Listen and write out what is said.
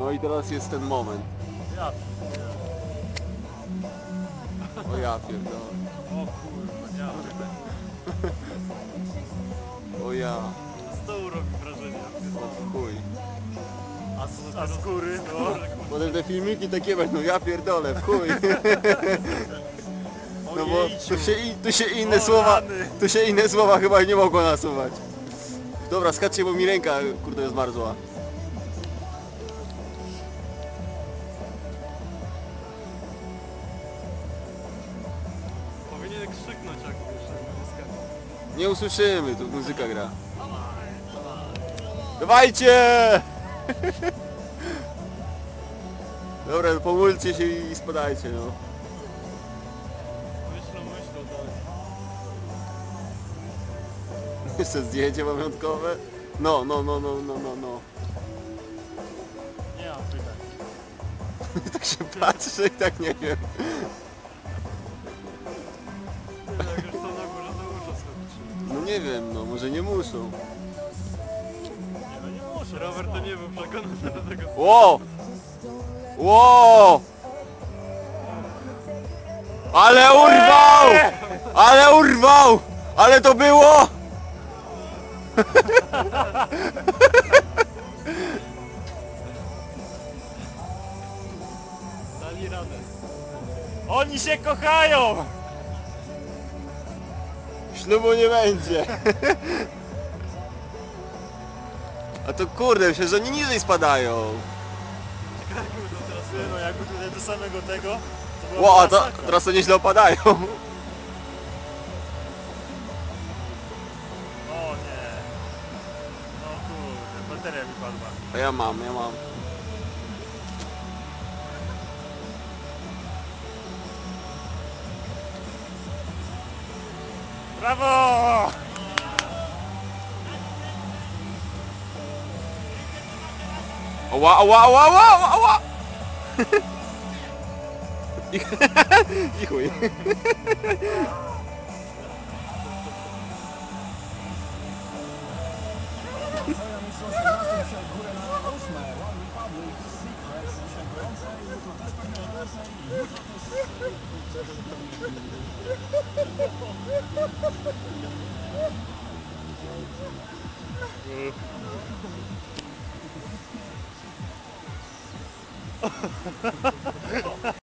No i teraz jest ten moment. Ja. O ja pierdolę. O kurwa, ja. O ja. Stół robi wrażenie. O chuj. A, z, a z góry? No. Potem te filmiki takie będą, ja pierdolę, w chuj. No bo tu się, tu się inne O, słowa, rany. tu się inne słowa chyba nie mogło nasuwać. Dobra, skaczcie, bo mi ręka, kurde, zmarzła. Nie usłyszymy, tu muzyka gra. Dawajcie! Dobra, pomólcie się i spadajcie, no. Myślą, myślą dalej. Jeszcze zdjęcie pamiątkowe. No, no, no, no, no, no, no. Nie mam pytań. Tak się patrzy i tak nie wiem. Nie wiem, no może nie muszą. No nie muszę. Robert to nie był przekonany do tego. Ło! Ło! Ale urwał! Ale urwał! Ale to było! Dali radę. Oni się kochają! Ślubu nie będzie. A to kurde, myślę, że oni niżej spadają. Teraz, no jakby tutaj do samego tego, to była Ło, a to, masakra. teraz to nieźle opadają. O nie. No kurde, bateria wypadła. A ja mam, ja mam. Bravo! Awa, awa, awa, awa, awa! I chuj. mm.